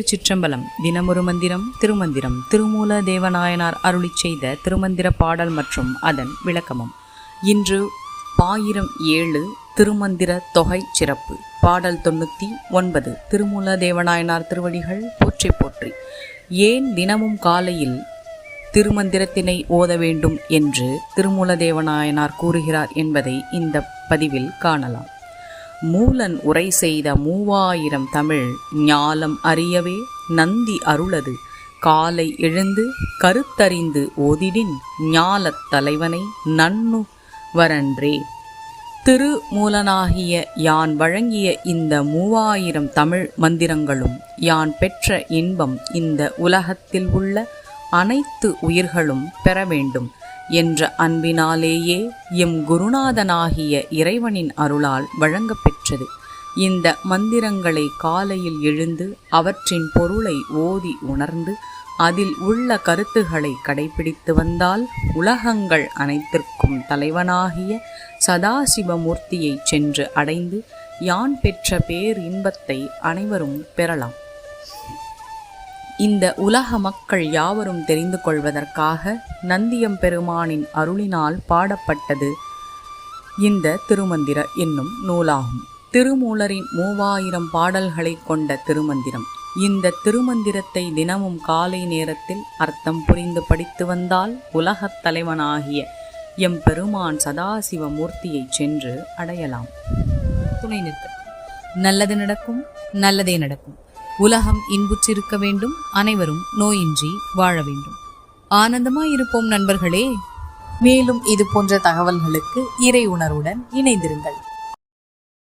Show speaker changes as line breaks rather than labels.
திருச்சிற்றம்பலம். தினமொரு மந்திரம் திருமந்திரம். திருமூல தேவநாயனார் அருளிச் செய்த திருமந்திர பாடல் மற்றும் அதன் விளக்கமும். இன்று பாயிரம் ஏழு திருமந்திர தொகை சிறப்பு. பாடல் தொண்ணூற்றி ஒன்பது. திருமூல தேவநாயனார் திருவடிகள் போற்றி போற்றி. ஏன் தினமும் காலையில் திருமந்திரத்தினை ஓத வேண்டும் என்று திருமூல தேவநாயனார் கூறுகிறார் என்பதை இந்த பதிவில் காணலாம். மூலன் உரை செய்த மூவாயிரம் தமிழ் ஞாலம் அறியவே நந்தி அருளது. காலை எழுந்து கருத்தறிந்து ஓதிடின் ஞாலத் தலைவனை நன்னு வரன்றே. திருமூலனாகிய யான் வழங்கிய இந்த மூவாயிரம் தமிழ் மந்திரங்களும் யான் பெற்ற இன்பம் இந்த உலகத்தில் உள்ள அனைத்து உயிர்களும் பெற வேண்டும் என்ற அன்பினாலேயே எம் குருநாதனாகிய இறைவனின் அருளால் பெற்றது இந்த மந்திரங்களை காலையில் எழுந்து அவற்றின் பொருளை ஓதி உணர்ந்து அதில் உள்ள கருத்துகளை கடைபிடித்து வந்தால் உலகங்கள் அனைத்திற்கும் தலைவனாகிய சதாசிவமூர்த்தியை சென்று அடைந்து யான் பெற்ற பேர் இன்பத்தை அனைவரும் பெறலாம். இந்த உலக மக்கள் யாவரும் தெரிந்து கொள்வதற்காக நந்தியம் பெருமானின் அருளினால் பாடப்பட்டது இந்த திருமந்திர என்னும் நூலாகும். திருமூலரின் மூவாயிரம் பாடல்களை கொண்ட திருமந்திரம். இந்த திருமந்திரத்தை தினமும் காலை நேரத்தில் அர்த்தம் புரிந்து படித்து வந்தால் உலகத் தலைவனாகிய எம் பெருமான் சதாசிவ மூர்த்தியை சென்று அடையலாம். துணை நிற்க. நல்லது நடக்கும் நல்லதே நடக்கும். உலகம் இன்புற்றிருக்க வேண்டும் அனைவரும் நோயின்றி வாழ வேண்டும். ஆனந்தமாய் இருப்போம் நண்பர்களே. மேலும் இது போன்ற தகவல்களுக்கு இறை உணர்வுடன் இணைந்திருங்கள்.